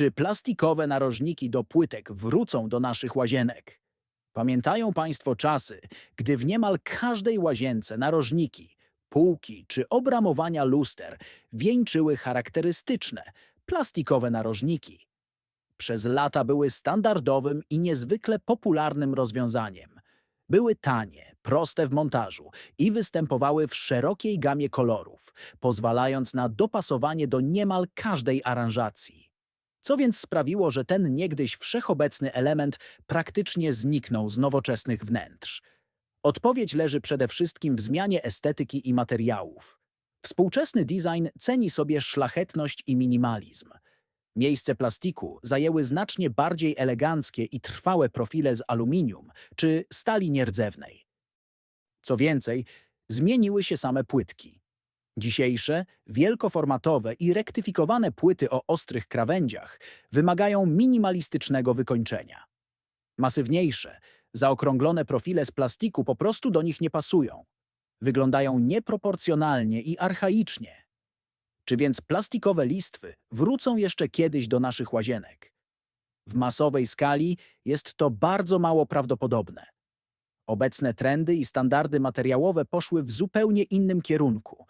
Czy plastikowe narożniki do płytek wrócą do naszych łazienek? Pamiętają Państwo czasy, gdy w niemal każdej łazience narożniki, półki czy obramowania luster wieńczyły charakterystyczne, plastikowe narożniki. Przez lata były standardowym i niezwykle popularnym rozwiązaniem. Były tanie, proste w montażu i występowały w szerokiej gamie kolorów, pozwalając na dopasowanie do niemal każdej aranżacji. Co więc sprawiło, że ten niegdyś wszechobecny element praktycznie zniknął z nowoczesnych wnętrz? Odpowiedź leży przede wszystkim w zmianie estetyki i materiałów. Współczesny design ceni sobie szlachetność i minimalizm. Miejsce plastiku zajęły znacznie bardziej eleganckie i trwałe profile z aluminium czy stali nierdzewnej. Co więcej, zmieniły się same płytki. Dzisiejsze, wielkoformatowe i rektyfikowane płyty o ostrych krawędziach wymagają minimalistycznego wykończenia. Masywniejsze, zaokrąglone profile z plastiku po prostu do nich nie pasują. Wyglądają nieproporcjonalnie i archaicznie. Czy więc plastikowe listwy wrócą jeszcze kiedyś do naszych łazienek? W masowej skali jest to bardzo mało prawdopodobne. Obecne trendy i standardy materiałowe poszły w zupełnie innym kierunku